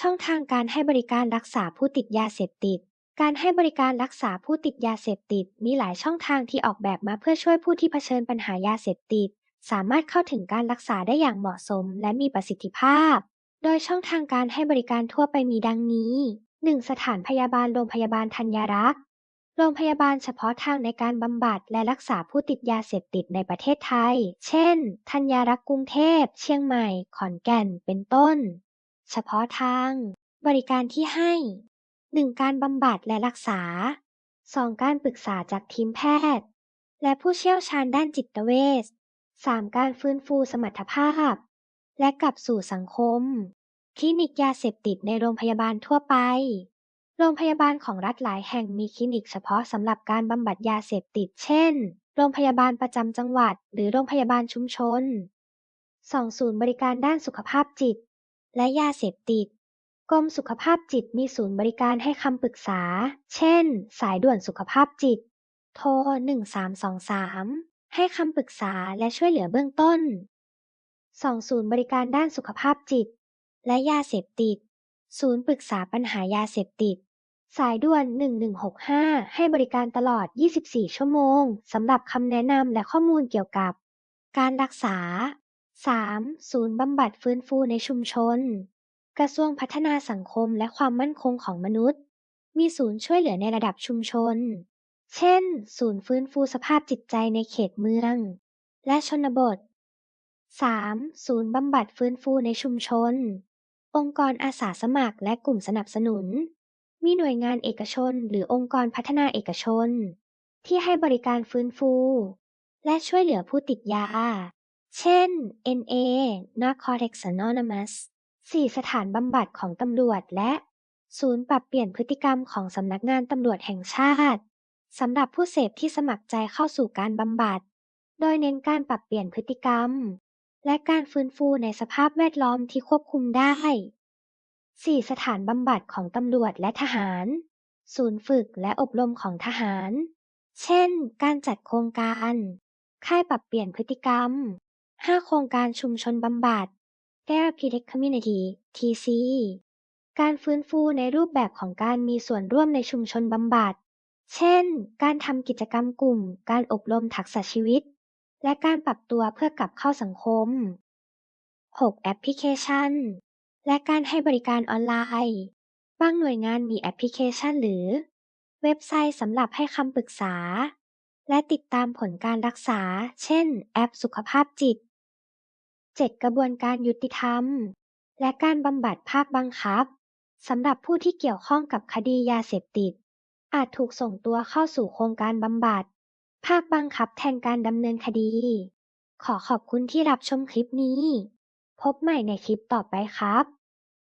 ช่องทางการให้บริการรักษาผู้ติดยาเสพติด การให้บริการรักษาผู้ติดยาเสพติด มีหลายช่องทางที่ออกแบบมาเพื่อช่วยผู้ที่เผชิญปัญหายาเสพติด สามารถเข้าถึงการรักษาได้อย่างเหมาะสมและมีประสิทธิภาพ โดยช่องทางการให้บริการทั่วไปมีดังนี้ 1. สถานพยาบาลโรงพยาบาลธัญรักษ์โรงพยาบาลเฉพาะทางในการบำบัดและรักษาผู้ติดยาเสพติดในประเทศไทย เช่น ธัญรักษ์กรุงเทพ เชียงใหม่ ขอนแก่น เป็นต้น เฉพาะทาง บริการที่ให้ 1. การบำบัดและรักษา 2. การปรึกษาจากทีมแพทย์ และผู้เชี่ยวชาญด้านจิตเวช 3. การฟื้นฟูสมรรถภาพ และกลับสู่สังคม คลินิกยาเสพติดในโรงพยาบาลทั่วไป โรงพยาบาลของรัฐหลายแห่งมีคลินิกเฉพาะสำหรับการบำบัดยาเสพติด เช่น โรงพยาบาลประจำจังหวัด หรือโรงพยาบาลชุมชน 2. ศูนย์บริการด้านสุขภาพจิต และยาเสพติด กรมสุขภาพจิตมีศูนย์บริการให้คำปรึกษา เช่น สายด่วนสุขภาพจิต โทร 1323 ให้คำปรึกษาและช่วยเหลือเบื้องต้น 2. ศูนย์บริการด้านสุขภาพจิต และยาเสพติด ศูนย์ปรึกษาปัญหายาเสพติด สายด่วน 1165 ให้บริการตลอด 24 ชั่วโมงสำหรับคำแนะนำและข้อมูลเกี่ยวกับ การรักษา 3. ศูนย์บำบัดฟื้นฟูในชุมชน กระทรวงพัฒนาสังคมและความมั่นคงของมนุษย์ มีศูนย์ช่วยเหลือในระดับชุมชน เช่น ศูนย์ฟื้นฟูสภาพจิตใจในเขตเมือง และชนบท 3. ศูนย์บำบัดฟื้นฟูในชุมชน องค์กรอาสาสมัครและกลุ่มสนับสนุน มีหน่วยงานเอกชนหรือองค์กรพัฒนาเอกชน ที่ให้บริการฟื้นฟู และช่วยเหลือผู้ติดยา เช่น NA Narcotics Anonymous 4. สถานบำบัดของตำรวจและ ศูนย์ปรับเปลี่ยนพฤติกรรมของสำนักงานตำรวจแห่งชาติสำหรับผู้เสพที่สมัครใจเข้าสู่การบำบัด โดยเน้นการปรับเปลี่ยนพฤติกรรม และการฟื้นฟูในสภาพแวดล้อมที่ควบคุมได้ 4. สถานบำบัดของตำรวจและทหาร ศูนย์ฝึกและอบรมของทหาร เช่น การจัดโครงการ ค่ายปรับเปลี่ยนพฤติกรรม 5 โครงการชุมชนบำบัด Therapeutic Community TC การฟื้นฟูในรูปแบบของการมีส่วนร่วมในชุมชนบำบัด เช่น การทำกิจกรรมกลุ่ม การอบรมทักษะชีวิต และการปรับตัวเพื่อกลับเข้าสังคม 6. แอปพลิเคชัน และการให้บริการออนไลน์ บางหน่วยงานมีแอปพลิเคชันหรือ เว็บไซต์สำหรับให้คำปรึกษา และติดตามผลการรักษา เช่น แอปสุขภาพจิต 7. กระบวนการยุติธรรม และการบำบัดภาคบังคับสำหรับผู้ที่เกี่ยวข้องกับคดียาเสพติด อาจถูกส่งตัวเข้าสู่โครงการบำบัด ภาคบังคับแทนการดำเนินคดี ขอขอบคุณที่รับชมคลิปนี้ พบใหม่ในคลิปต่อไปครับ